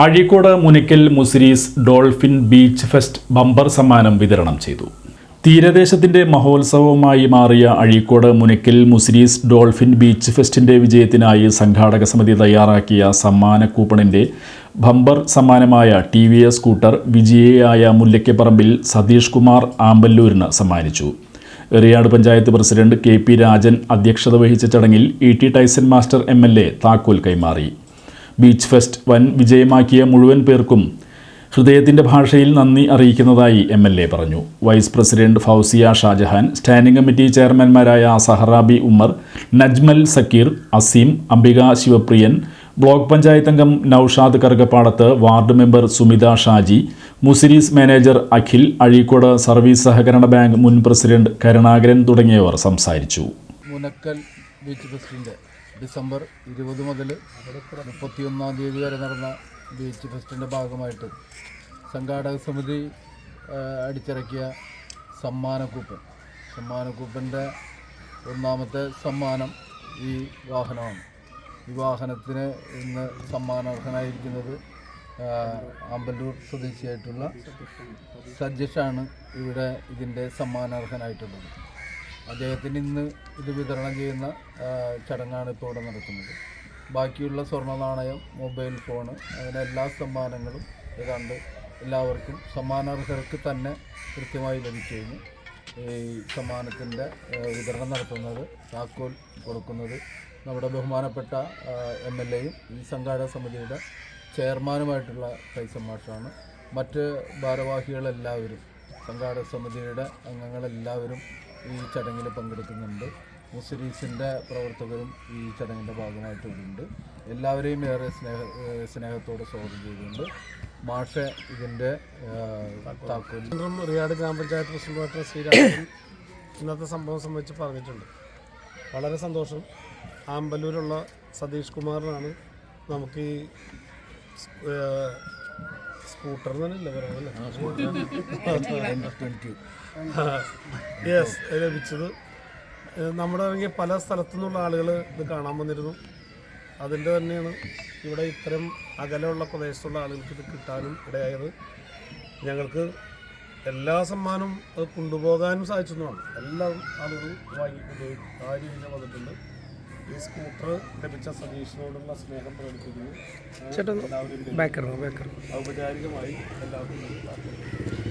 Azhikode Munikkal Muziris dolphin beach fest bumper സമ്മാനം വിതരണം ചെയ്തു. തീരദേശത്തിന്റെ മഹോത്സവമായി മാറിയ അഴീക്കോട് മുനിക്കൽ മുസിരീസ് ഡോൾഫിൻ ബീച്ച് ഫെസ്റ്റിന്റെ വിജയത്തിനായി സംഘാടക സമിതി തയ്യാറാക്കിയ സമ്മാന കൂപ്പണിന്റെ ബമ്പർ സമ്മാനമായ ടി വി എസ് സ്കൂട്ടർ വിജയയായ മുല്ലയ്ക്കപ്പറമ്പിൽ സതീഷ് കുമാർ ആമ്പല്ലൂരിന് സമ്മാനിച്ചു. Eriyad panchayat president K P Rajan അധ്യക്ഷത വഹിച്ച ചടങ്ങിൽ E T Taison master M L A താക്കോൽ കൈമാറി. ബീച്ച് ഫെസ്റ്റ് വൻ വിജയമാക്കിയ മുഴുവൻ പേർക്കും ഹൃദയത്തിന്റെ ഭാഷയിൽ നന്ദി അറിയിക്കുന്നതായി എം എൽ എ പറഞ്ഞു. Vice president Fousiya Shajahan standing committee ചെയർമാൻമാരായ Saharabi Ummer Najmal Zakir Azeem Ambika Shivapriyan block panchayat അംഗം Noushad Karukappadath ward member Sumitha Shaji Muziris manager Akhil Azhikode service സഹകരണ ബാങ്ക് മുൻ പ്രസിഡന്റ് കരുണാകരൻ തുടങ്ങിയവർ സംസാരിച്ചു. മുനക്കൽ ബീച്ച് ഡിസംബർ ഇരുപത് മുതൽ മുപ്പത്തിയൊന്നാം തീയതി വരെ നടന്ന ബീച്ച് ഫെസ്റ്റിന്റെ ഭാഗമായിട്ട് സംഘാടക സമിതി അടിച്ചിറക്കിയ സമ്മാന കൂപ്പൺ. സമ്മാന കൂപ്പന്റെ ഒന്നാമത്തെ സമ്മാനം ഈ വാഹനമാണ്. ഈ വാഹനത്തിന് ഇന്ന് സമ്മാനാർഹനായിരിക്കുന്നത് അമ്പലൂർ സ്വദേശിയായിട്ടുള്ള സജഷാണ് ഇവിടെ ഇതിന്റെ സമ്മാനാർഹനായിട്ടുള്ളത്. അദ്ദേഹത്തിന് ഇന്ന് ഇത് വിതരണം ചെയ്യുന്ന ചടങ്ങാണ് ഇപ്പോൾ ഇവിടെ നടക്കുന്നത്. ബാക്കിയുള്ള സ്വർണ നാണയം മൊബൈൽ ഫോണ് അങ്ങനെ എല്ലാ സമ്മാനങ്ങളും ഏതാണ്ട് എല്ലാവർക്കും സമ്മാനാർഹർക്ക് തന്നെ കൃത്യമായി ലഭിച്ചു കഴിഞ്ഞു ഈ സമ്മാനത്തിന്റെ വിതരണം നടത്തുന്നത് താക്കോൽ കൊടുക്കുന്നത് നമ്മുടെ ബഹുമാനപ്പെട്ട എം എൽ എയും ഈ സംഘാടക സമിതിയുടെ ചെയർമാനുമായിട്ടുള്ള മാഷാണ്. മറ്റ് ഭാരവാഹികളെല്ലാവരും സംഘാടക സമിതിയുടെ അംഗങ്ങളെല്ലാവരും ഈ ചടങ്ങിൽ പങ്കെടുക്കുന്നുണ്ട്. മുസ്ലിംസിന്റെ പ്രവർത്തകരും ഈ ചടങ്ങിന്റെ ഭാഗമായിട്ടുണ്ട് എല്ലാവരെയും ഏറെ സ്നേഹ സ്നേഹത്തോടെ സ്വാഗതം ചെയ്തുകൊണ്ട് മാഷ ഇതിന്റെ റിയാഡ് ഗ്രാമപഞ്ചായത്ത് പ്രസിഡന്റ് ശ്രീരാമൻ ഇന്നത്തെ സംഭവം സംബന്ധിച്ച് പറഞ്ഞിട്ടുണ്ട്. വളരെ സന്തോഷം. ആമ്പല്ലൂരുള്ള സതീഷ് കുമാറിനാണ് നമുക്ക് ഈ സ്കൂട്ടർ യെസ് ലഭിച്ചത്. നമ്മുടെ ഇറങ്ങിയ പല സ്ഥലത്തു നിന്നുള്ള ആളുകൾ ഇത് കാണാൻ വന്നിരുന്നു. അതിന്റെ തന്നെയാണ് ഇവിടെ ഇത്തരം അകലെയുള്ള പ്രദേശത്തുള്ള ആളുകൾക്ക് ഇത് കിട്ടാനും ഇടയായത്. ഞങ്ങൾക്ക് എല്ലാ സമ്മാനവും അത് കൊണ്ടുപോകാനും സാധിച്ചെന്നാണ് എല്ലാ ആളുകളും വാങ്ങിക്കൊണ്ട് ആ രീതിയിൽ വന്നിട്ടുണ്ട്. ഈ സ്കൂട്ടർ ലഭിച്ച സതീഷിനോടുള്ള സ്നേഹം പ്രകടിപ്പിക്കുന്നു. ഔപചാരികമായി എല്ലാവർക്കും